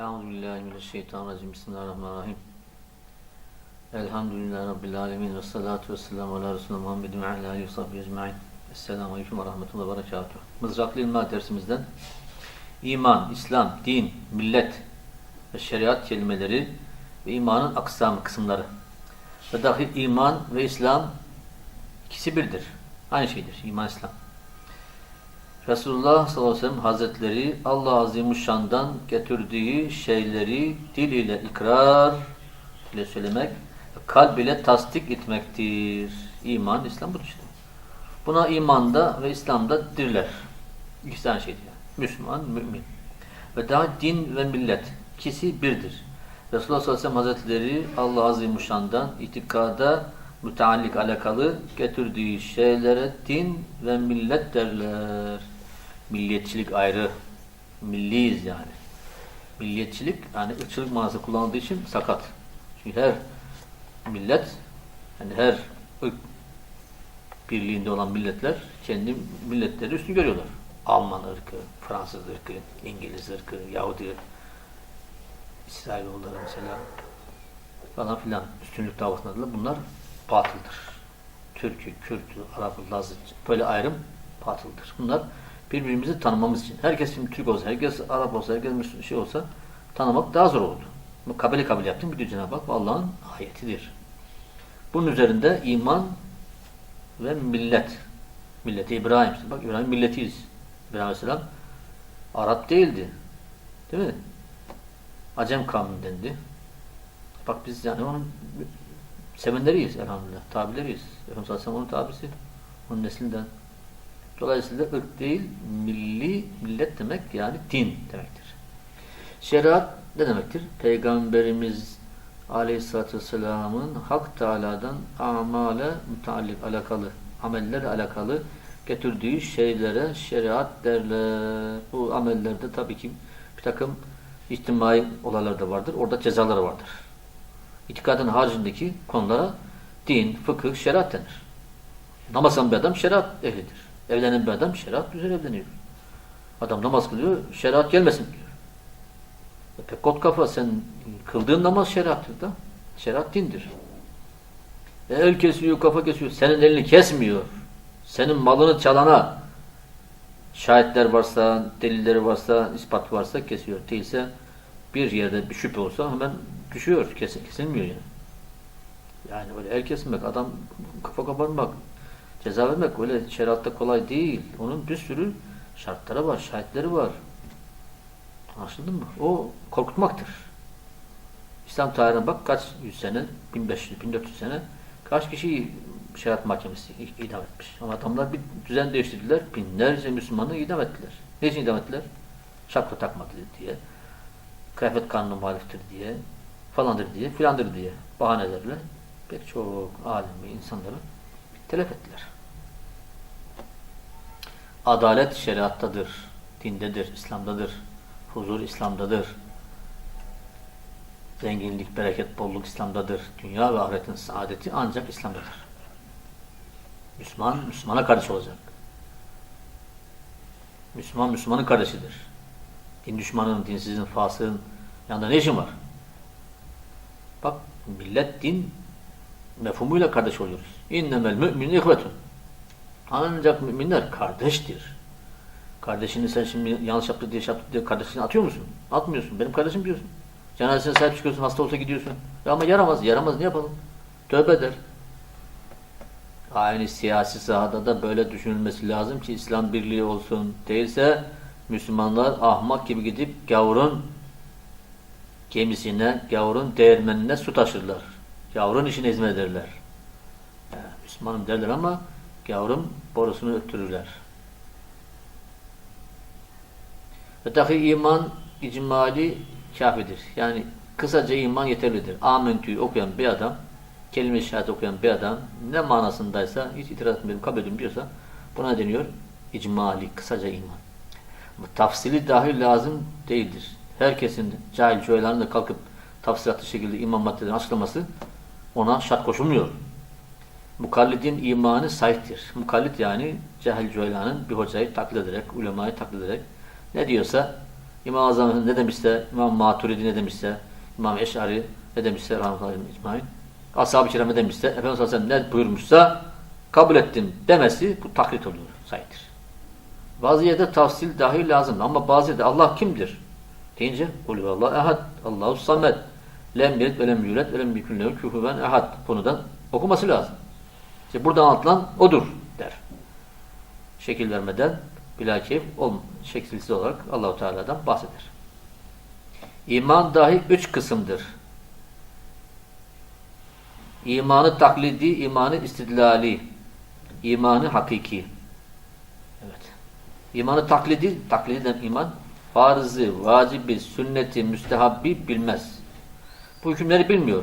Euzubillahimineşşeytanirracim. Bismillahirrahmanirrahim. Elhamdülillahi Rabbil alemin. Ve salatu ve selamu ala Resulü Muhammedin ve ala aleyhi ve sahbihi ecma'in. Esselamu aleyküm ve rahmetullahi ve berekatuhu. Mızraklı İlma dersimizden iman, İslam, din, millet ve şeriat kelimeleri ve imanın aksam kısımları. Ve dahi iman ve İslam ikisi birdir. Aynı şeydir. İman, İslam. Resulullah sallallahu aleyhi ve sellem hazretleri Allah Azimuşşan'dan getirdiği şeyleri dil ile ikrar ile söylemek, kalb ile tasdik etmektir. İman, İslam budur işte. Buna imanda ve İslam'da dirler. İkisi aynı şeydir. Müslüman, mümin. Ve daha din ve millet. ikisi birdir. Resulullah sallallahu aleyhi ve sellem hazretleri Allah Azimuşşan'dan itikada müteallik alakalı getirdiği şeylere din ve millet derler. Milliyetçilik ayrı. Milliyiz yani. Milliyetçilik yani ırkçılık manası kullanıldığı için sakat. Çünkü her millet yani her ırk birliğinde olan milletler kendi milletleri üstün görüyorlar. Alman ırkı, Fransız ırkı, İngiliz ırkı, Yahudi, İsrailoğulları mesela falan filan üstünlük davasındadır. Bunlar batıldır. Türk'ü, Kürt'ü, Arap'ı, Laz'ı böyle ayrım batıldır. Bunlar birbirimizi tanımamız için. Herkes şimdi Türk olsa, herkes Arap olsa, herkes Müslüman şey olsa tanımak daha zor oldu. Bu kabile kabile yaptım. Bir de Cenab-ı Hak Allah'ın ayetidir. Bunun üzerinde iman ve millet. Milleti İbrahim. Bak İbrahim milletiyiz. İbrahim Aleyhisselam Arap değildi. Değil mi? Acem kavmindendi. Bak biz yani onun sevenleriyiz elhamdülillah. Tabileriyiz. Efendimiz Aleyhisselam onun tabisi. Onun neslinden. Dolayısıyla ırk değil, milli, millet demek yani din demektir. Şeriat ne demektir? Peygamberimiz Aleyhisselatü Vesselam'ın Hak Teala'dan amale müteallik alakalı, amellerle alakalı getirdiği şeylere şeriat derler. Bu amellerde tabii ki bir takım içtimai olaylar da vardır. Orada cezaları vardır. İtikadın haricindeki konulara din, fıkıh, şeriat denir. Namazan bir adam şeriat ehlidir. Evlenen bir adam şeriat üzere evleniyor. Adam namaz kılıyor, şeriat gelmesin diyor. E pek kot kafa sen kıldığın namaz şeriattır da. Şeriat dindir. E el kesiyor, kafa kesiyor. Senin elini kesmiyor. Senin malını çalana şahitler varsa, delilleri varsa, ispat varsa kesiyor. Değilse bir yerde bir şüphe olsa hemen düşüyor. Kesilmiyor yani. Yani öyle el kesmek, adam kafa kapanmak, ceza vermek öyle şeriatta kolay değil. Onun bir sürü şartları var, şahitleri var. Anlaşıldı mı? O korkutmaktır. İslam tarihine bak kaç yüz sene, 1500, 1400 sene kaç kişi şeriat mahkemesi idam etmiş. Ama adamlar bir düzen değiştirdiler. Binlerce Müslümanı idam ettiler. Ne için idam ettiler? Şapka takmadı diye. Kıyafet kanunu muhaliftir diye. Falandır diye, filandır diye. Bahanelerle pek çok alemi insanları telef ettiler. Adalet şeriattadır, dindedir, İslam'dadır. Huzur İslam'dadır. Zenginlik, bereket, bolluk İslam'dadır. Dünya ve ahiretin saadeti ancak İslam'dadır. Müslüman, Müslümana kardeş olacak. Müslüman, Müslümanın kardeşidir. Din düşmanının, dinsizin, fasığın yanında ne işin var? Bak, millet, din mefhumuyla kardeş oluyoruz. İnnemel mü'min ihvetun. Ancak müminler kardeştir. Kardeşini sen şimdi yanlış yaptı diye şey yaptı diye kardeşini atıyor musun? Atmıyorsun. Benim kardeşim diyorsun. Cenazesine sahip çıkıyorsun. Hasta olsa gidiyorsun. Ya ama yaramaz. Yaramaz. Ne yapalım? Tövbe eder. Aynı siyasi sahada da böyle düşünülmesi lazım ki İslam birliği olsun. Değilse Müslümanlar ahmak gibi gidip gavurun gemisine, gavurun değirmenine su taşırlar. Gavurun işini hizmet Yani Müslümanım derler ama gavurun borusunu öttürürler. Ve dahi iman icmali kafidir. Yani kısaca iman yeterlidir. Amentü'yü okuyan bir adam, kelime-i okuyan bir adam ne manasındaysa hiç itiraz etmedim, kabul ediyorum diyorsa buna deniyor icmali, kısaca iman. Bu tafsili dahi lazım değildir. Herkesin cahil cühelanın kalkıp tafsilatlı şekilde iman maddelerini açıklaması ona şart koşulmuyor. Mukallidin imanı sahiptir. Mukallid yani cahil cühelanın bir hocayı taklit ederek, ulemayı taklit ederek ne diyorsa İmam-ı Azam ne demişse, İmam Maturidi ne demişse, İmam Eş'ari ne demişse, rahmetullahi icmain, Ashab-ı kiram ne demişse, Efendimiz Aleyhisselam ne buyurmuşsa kabul ettim demesi bu taklit oluyor, sayıdır. Bazı yerde tafsil dahi lazım ama bazı yerde Allah kimdir? Deyince Kulü Allah ehad, Allahu samed, lem yelit ve lem yulet ve lem yekun küfüven ehad konudan okuması lazım. İşte burada anlatılan odur der. Şekil vermeden bilakif olm şekilsiz olarak Allahu Teala'dan bahseder. İman dahi üç kısımdır. İmanı taklidi, imanı istidlali, imanı hakiki. Evet. İmanı taklidi, taklidi denen iman, farzı, vacibi, sünneti, müstehabbi bilmez. Bu hükümleri bilmiyor.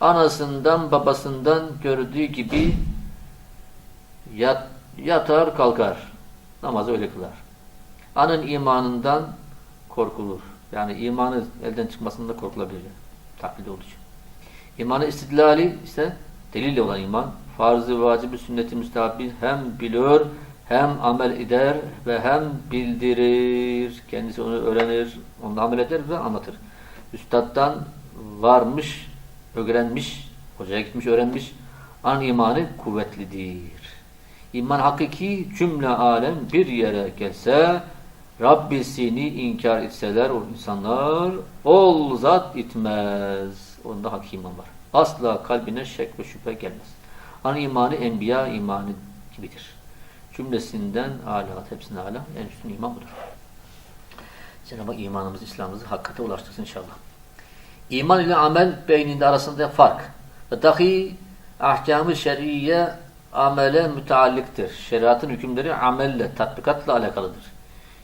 Anasından, babasından gördüğü gibi yat, yatar, kalkar. Namazı öyle kılar. Anın imanından korkulur. Yani imanı elden çıkmasında korkulabilir. Taklidi olduğu için. İmanı istidlali ise delille olan iman. Farzı, vacibi, sünneti, müstahabi hem biliyor, hem amel eder ve hem bildirir. Kendisi onu öğrenir, onu amel eder ve anlatır. Üstaddan varmış, öğrenmiş, hocaya gitmiş, öğrenmiş. An imanı kuvvetlidir. İman hakiki cümle alem bir yere gelse Rabbisini inkar etseler o insanlar ol zat itmez. Onda hakiki iman var. Asla kalbine şek ve şüphe gelmez. An imanı enbiya imanı gibidir. Cümlesinden ala, hepsine ala, en üstün iman budur. Cenab-ı imanımızı, İslam'ımızı hakikate ulaştırsın inşallah. İman ile amel beyninde arasında fark. Ve dahi ahkamı şer'iye amele müteallıktır. Şeriatın hükümleri amelle, tatbikatla alakalıdır.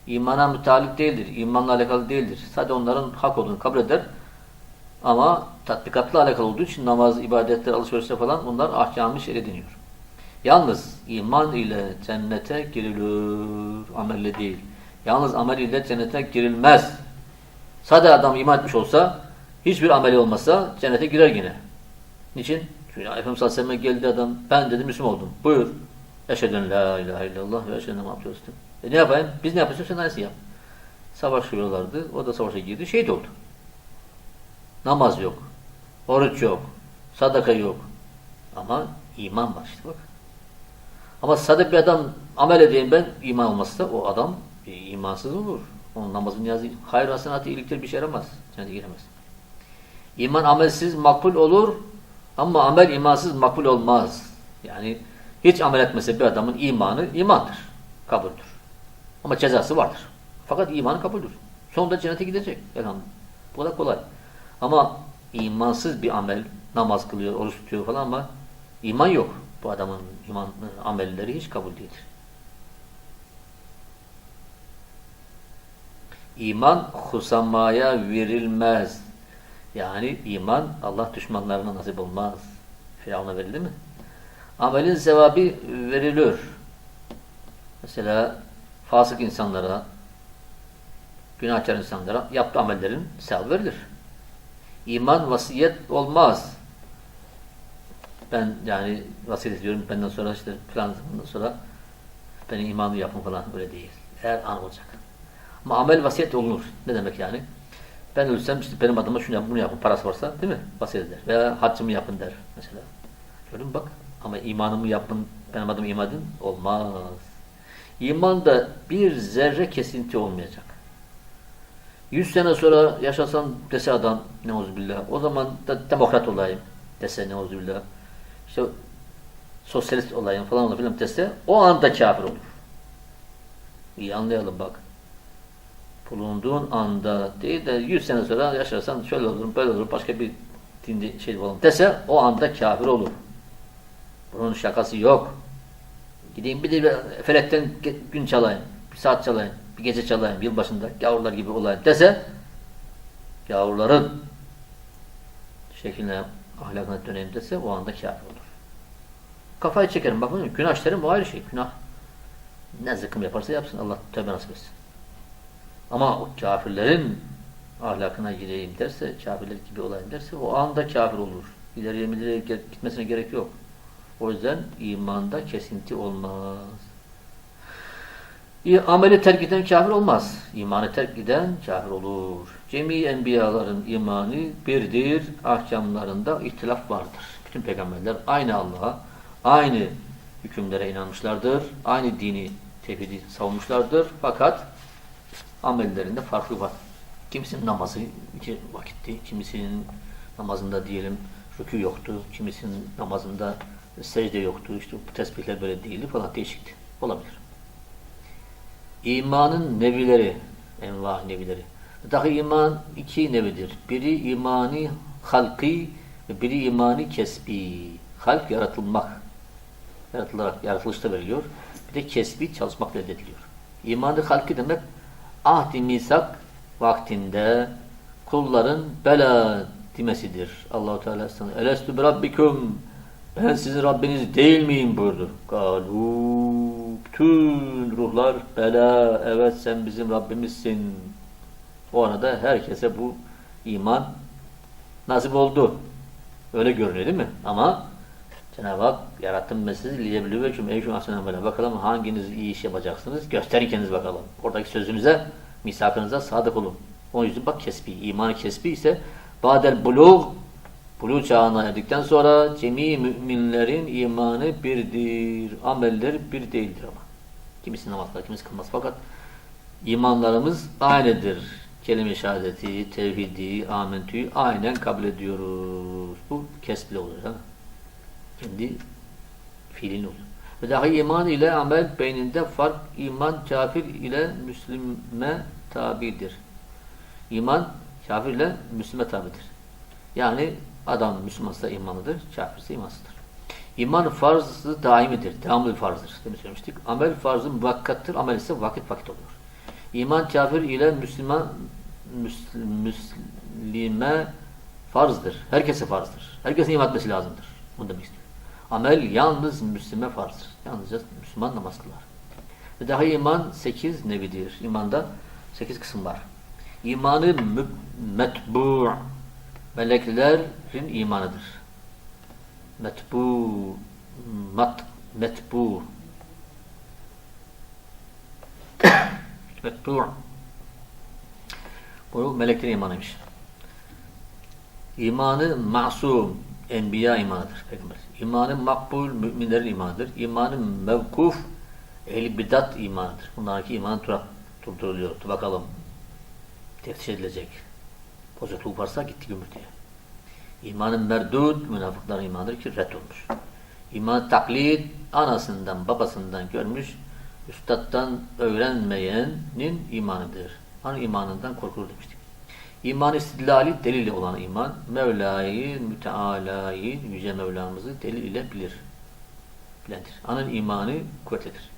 İmana müteallik değildir. İmanla alakalı değildir. Sadece onların hak olduğunu kabul eder. Ama tatbikatla alakalı olduğu için namaz, ibadetler, alışverişler falan bunlar ahkamı deniyor. Yalnız iman ile cennete girilir. Amelle değil. Yalnız amel ile cennete girilmez. Sadece adam iman etmiş olsa, hiçbir ameli olmasa cennete girer yine. Niçin? Çünkü Efendimiz Aleyhisselam'a geldi adam, ben dedi Müslüman oldum. Buyur. Eşheden la ilahe illallah ve eşheden Muhammed E ne yapayım? Biz ne yapacağız? Sen aynısını yap. Savaşıyorlardı. O da savaşa girdi. Şehit oldu. Namaz yok. Oruç yok. Sadaka yok. Ama iman var işte bak. Ama sadık bir adam amel edeyim ben iman olmazsa o adam e, imansız olur. Onun namazın niyazı hayır hasenatı iyiliktir bir şey yaramaz. Cennete giremez. İman amelsiz makbul olur ama amel imansız makbul olmaz. Yani hiç amel etmese bir adamın imanı imandır. Kabuldür. Ama cezası vardır. Fakat imanı kabuldür. Sonunda cennete gidecek. Elhamdülillah. Bu kadar kolay. Ama imansız bir amel, namaz kılıyor, oruç tutuyor falan ama iman yok. Bu adamın iman amelleri hiç kabul değildir. İman husamaya verilmez. Yani iman Allah düşmanlarına nasip olmaz. Firavun'a verildi mi? Amelin sevabı verilir. Mesela fasık insanlara, günahkar insanlara yaptığı amellerin sevabı verilir. İman vasiyet olmaz. Ben yani vasiyet ediyorum benden sonra işte zamandan sonra benim imanı yapın falan öyle değil. Eğer an olacak. Ama amel vasiyet olunur. Ne demek yani? Ben ölsem işte benim adıma şunu yapın, bunu yapın. Parası varsa değil mi? Vasiyet eder. Veya haccımı yapın der mesela. Gördün mü bak. Ama imanımı yapın, benim adıma iman edin. Olmaz. İmanda bir zerre kesinti olmayacak. Yüz sene sonra yaşasan dese adam neuzubillah. O zaman da demokrat olayım dese neuzubillah. İşte sosyalist olayım falan filan dese o anda kafir olur. İyi anlayalım bak bulunduğun anda değil de 100 sene sonra yaşarsan şöyle olurum, böyle olurum, başka bir dinde şey falan dese o anda kafir olur. Bunun şakası yok. Gideyim bir de felekten gün çalayım, bir saat çalayım, bir gece çalayım, yılbaşında gavurlar gibi olayım dese gavurların şekline, ahlakına döneyim dese o anda kafir olur. Kafayı çekerim. Bakın günah işlerim o ayrı şey. Günah ne zıkkım yaparsa yapsın. Allah tövbe nasip etsin. Ama o kafirlerin ahlakına gireyim derse, kafirler gibi olayım derse o anda kafir olur. İleriye mileriye gitmesine gerek yok. O yüzden imanda kesinti olmaz. İ- Ameli terk eden kafir olmaz. İmanı terk eden kafir olur. Cemi enbiyaların imanı birdir. Ahkamlarında ihtilaf vardır. Bütün peygamberler aynı Allah'a, aynı hükümlere inanmışlardır. Aynı dini, tevhidi savunmuşlardır. Fakat amellerinde farklı var. Kimisinin namazı iki vakitti, kimisinin namazında diyelim rükû yoktu, kimisinin namazında secde yoktu, işte bu tesbihler böyle değildi falan değişikti. Olabilir. İmanın nevileri, enva nevileri. Dahi iman iki nevidir. Biri imani halki biri imani kesbi. Halk yaratılmak. Yaratılarak, yaratılışta veriliyor. Bir de kesbi çalışmakla elde. İmanı halki demek ahdi misak vaktinde kulların bela demesidir. Allahu Teala sana elestü bi rabbikum ben sizin Rabbiniz değil miyim buyurdu. Galu bütün ruhlar bela evet sen bizim Rabbimizsin. O arada herkese bu iman nasip oldu. Öyle görünüyor değil mi? Ama Cenab-ı Hak yarattım ben sizi liyeblüveküm eyyüşüm ahsenen böyle. Bakalım hanginiz iyi iş yapacaksınız? Gösterin kendiniz bakalım. Oradaki sözünüze, misakınıza sadık olun. Onun yüzden bak kesbi. imanı kesbi ise badel bulug buluğ çağına erdikten sonra cemi müminlerin imanı birdir. Ameller bir değildir ama. Kimisi namaz kılar, kimisi kılmaz. Fakat imanlarımız aynıdır. Kelime-i şehadeti, tevhidi, amentüyü aynen kabul ediyoruz. Bu kesbile oluyor. Ha? Kendi fiilin oluyor. Ve dahi iman ile amel beyninde fark iman kafir ile Müslüme tabidir. İman kafir ile Müslüme tabidir. Yani adam Müslümansa imanlıdır, kafirse imansızdır. İman farzı daimidir, devamlı bir farzdır. Demin söylemiştik. Amel farzı muvakkattır, amel ise vakit vakit oluyor. İman kafir ile Müslüman Müsl- Müslime farzdır. Herkese farzdır. Herkesin iman etmesi lazımdır. Bunu demek istiyor. Amel yalnız Müslüme farzdır. Yalnızca Müslüman namaz kılar. Ve daha iman sekiz nevidir. İmanda sekiz kısım var. İmanı metbu' meleklerin imanıdır. Metbu mat metbu metbu bu meleklerin imanıymış. İmanı masum enbiya imanıdır peygamber. İmanı makbul müminlerin imanıdır. İmanı mevkuf ehli bidat imanıdır. Bunlardaki iman. Dur bakalım. Teftiş edilecek. Bozukluk varsa gitti gümürtüye. İmanın merdud münafıkların imanıdır ki red olmuş. İman taklit anasından babasından görmüş üstattan öğrenmeyenin imanıdır. Hani imanından korkulur demiştik. İman istidlali delil olan iman Mevla'yı, Müteala'yı, Yüce Mevlamızı delil ile bilir. Bilendir. Anın imanı kuvvetlidir.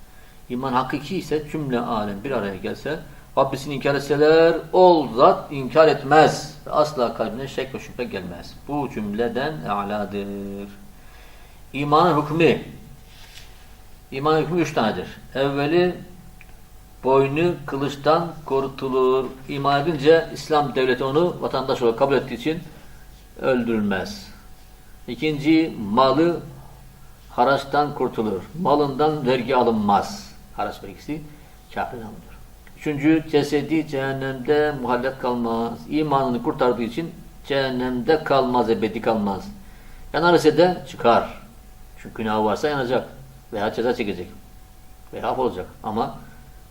İman hakiki ise cümle alem bir araya gelse Rabbisini inkar etseler ol zat inkar etmez. Asla kalbine şek ve şüphe gelmez. Bu cümleden a'ladır. İmanın hükmü İmanın hükmü üç tanedir. Evveli boynu kılıçtan korutulur. İman edince İslam devleti onu vatandaş olarak kabul ettiği için öldürülmez. İkinci malı haraçtan kurtulur. Malından vergi alınmaz. Haraç vergisi kafir alınır. Üçüncü cesedi cehennemde muhallet kalmaz. İmanını kurtardığı için cehennemde kalmaz, ebedi kalmaz. Yanar ise de çıkar. Çünkü günahı varsa yanacak. Veya ceza çekecek. Veya olacak. Ama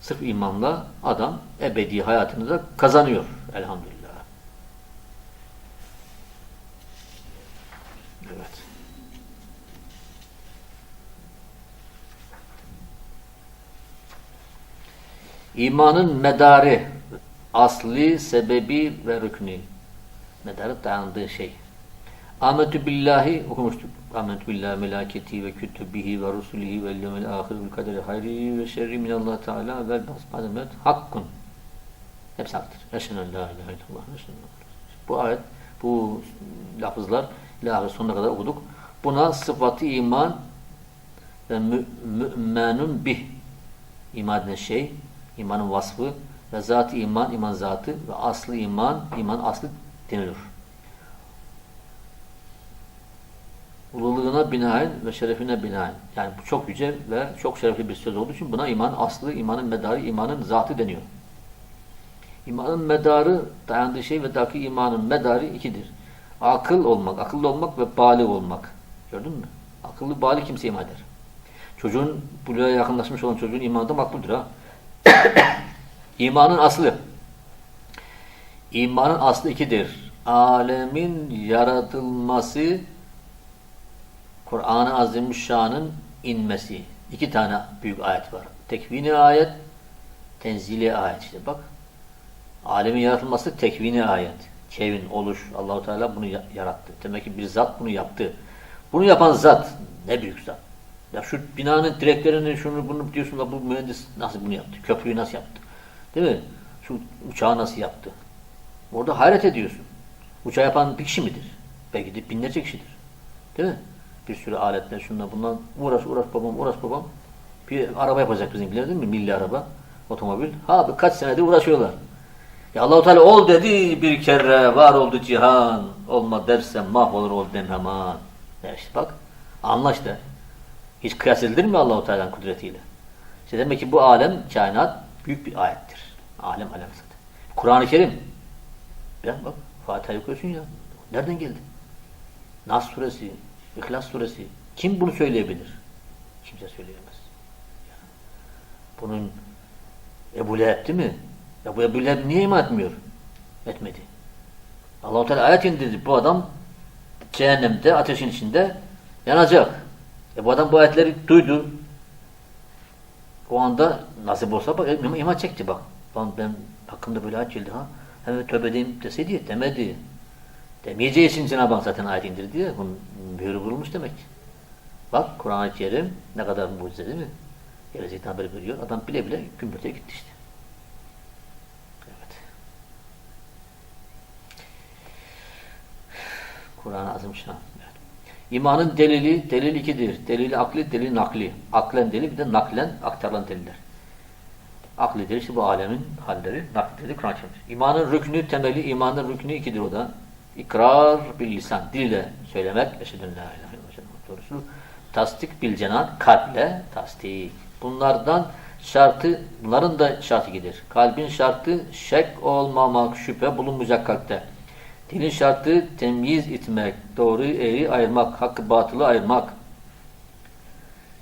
sırf imanla adam ebedi hayatını da kazanıyor. Elhamdülillah. Evet. İmanın medarı, asli, sebebi ve rüknü. Medarı dayandığı şey. Ahmetü billahi okumuştuk. Ahmetü billahi melaketi ve kütübihi ve rusulihi ve yevmel ahir kaderi hayri ve şerri minallah teala ve basmademet hakkun. Hepsi haktır. Eşhedü en la ilahe illallah. Bu ayet, bu lafızlar ilahi sonuna kadar okuduk. Buna sıfatı iman ve mü, mü'menun bih iman edilen şey, imanın vasfı ve zat-ı iman, iman zatı ve aslı iman, iman aslı denilir. Ululuğuna binaen ve şerefine binaen. Yani bu çok yüce ve çok şerefli bir söz olduğu için buna iman aslı, imanın medarı, imanın zatı deniyor. İmanın medarı, dayandığı şey ve daki imanın medarı ikidir. Akıl olmak, akıllı olmak ve balik olmak. Gördün mü? Akıllı balik kimse iman eder. Çocuğun buluğa yakınlaşmış olan çocuğun imanı da makbuldür ha. İmanın aslı. İmanın aslı ikidir. Alemin yaratılması Kur'an-ı Azimüşşan'ın inmesi. İki tane büyük ayet var. Tekvini ayet, tenzili ayet. İşte bak. Alemin yaratılması tekvini ayet. Kevin, oluş. Allahu Teala bunu ya- yarattı. Demek ki bir zat bunu yaptı. Bunu yapan zat ne büyük zat. Ya şu binanın direklerini şunu bunu diyorsun da bu mühendis nasıl bunu yaptı? Köprüyü nasıl yaptı? Değil mi? Şu uçağı nasıl yaptı? Orada hayret ediyorsun. Uçağı yapan bir kişi midir? Belki de binlerce kişidir. Değil mi? Bir sürü aletler şundan bundan uğraş uğraş babam uğraş babam. Bir araba yapacak bizimkiler değil mi? Milli araba, otomobil. Ha kaç senedir uğraşıyorlar. Ya Allahu Teala ol dedi bir kere var oldu cihan. Olma dersen mahvolur ol dem hemen. Ya işte bak anla işte. Hiç kıyas edilir mi Allahu Teala'nın kudretiyle? İşte demek ki bu alem, kainat büyük bir ayettir. Alem alem zaten. Kur'an-ı Kerim. Ya bak Fatiha'yı okuyorsun ya. Nereden geldi? Nas suresi, İhlas suresi. Kim bunu söyleyebilir? Kimse söyleyemez. Bunun Ebu Leheb değil mi? Ya bu Ebu Leheb niye iman etmiyor? Etmedi. Allah-u Teala ayet indirdi. Bu adam cehennemde, ateşin içinde yanacak. E bu adam bu ayetleri duydu. O anda nasip olsa bak iman, çekti bak. Ben, ben hakkımda böyle ayet geldi ha. Hemen tövbe edeyim deseydi demedi. Demeyeceği için Cenab-ı Hak zaten ayet indirdi ya. Bunun mührü vurulmuş demek. Bak Kur'an-ı Kerim ne kadar mucize değil mi? Gelecekten haber veriyor. Adam bile bile gümbürtüye gitti işte. Evet. Kur'an-ı Azimüşşan. Evet. İmanın delili, delil ikidir. Delil akli, delil nakli. Aklen delil, bir de naklen aktarılan deliller. Akli delil işte bu alemin halleri, nakli delil Kur'an-ı Kerim. İmanın rüknü, temeli, imanın rüknü ikidir o da. İkrar bil lisan, dille söylemek, eşhedün la ilahe illallah doğrusu. Tasdik bil cenan, kalple tasdik. Bunlardan şartı, bunların da şartı gider. Kalbin şartı şek olmamak, şüphe bulunmayacak kalpte. Dilin şartı temyiz etmek, doğruyu eğri ayırmak, hakkı batılı ayırmak.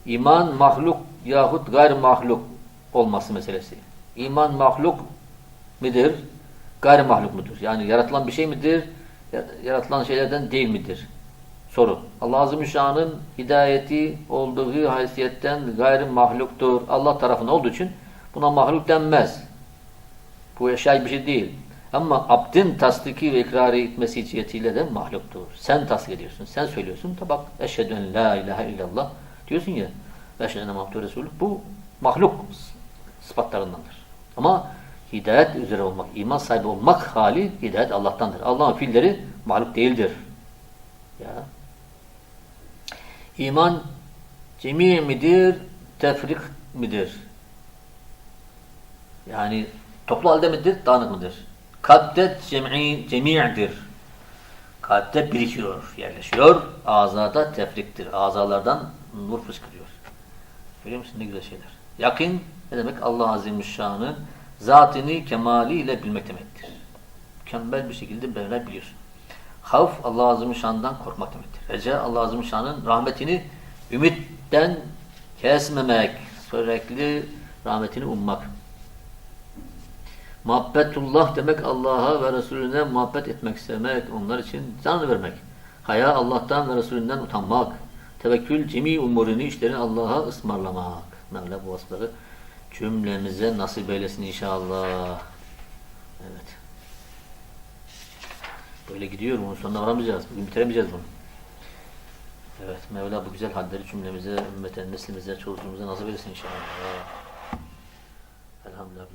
İman mahluk yahut gayr mahluk olması meselesi. İman mahluk midir? Gayri mahluk mudur? Yani yaratılan bir şey midir? Yaratılan şeylerden değil midir? Soru. Allah Azimüşşan'ın hidayeti olduğu haysiyetten gayri mahluktur. Allah tarafından olduğu için buna mahluk denmez. Bu eşya bir şey değil. Ama abdin tasdiki ve ikrarı etmesi cihetiyle de mahluktur. Sen tasdik ediyorsun, sen söylüyorsun. Tabi bak eşhedü en la ilahe illallah diyorsun ya enne Muhammed Resulü. Bu mahluk sıfatlarındandır. Ama hidayet üzere olmak, iman sahibi olmak hali hidayet Allah'tandır. Allah'ın fiilleri mahluk değildir. Ya. İman cemi midir, tefrik midir? Yani toplu halde midir, dağınık mıdır? Kalpte cem'i, cemi'dir. Kalpte birikiyor, yerleşiyor. Azada tefriktir. Azalardan nur fışkırıyor. Görüyor musun ne güzel şeyler. Yakın ne demek? Allah Azimüşşan'ı zatini kemaliyle bilmek demektir. Mükemmel bir şekilde böyle biliyorsun. Havf Allah Azimüşşan'dan korkmak demektir. Reca Allah Azimüşşan'ın rahmetini ümitten kesmemek, sürekli rahmetini ummak. Muhabbetullah demek Allah'a ve Resulüne muhabbet etmek istemek, onlar için can vermek. Haya Allah'tan ve Resulünden utanmak. Tevekkül cemi umurunu işlerini Allah'a ısmarlamak. Mevla bu vasıfları cümlemize nasip eylesin inşallah. Evet. Böyle gidiyor. Bunun sonuna varamayacağız. Bugün bitiremeyeceğiz bunu. Evet. Mevla bu güzel halleri cümlemize, ümmete, neslimize, çocuğumuza nasip eylesin inşallah. Elhamdülillah.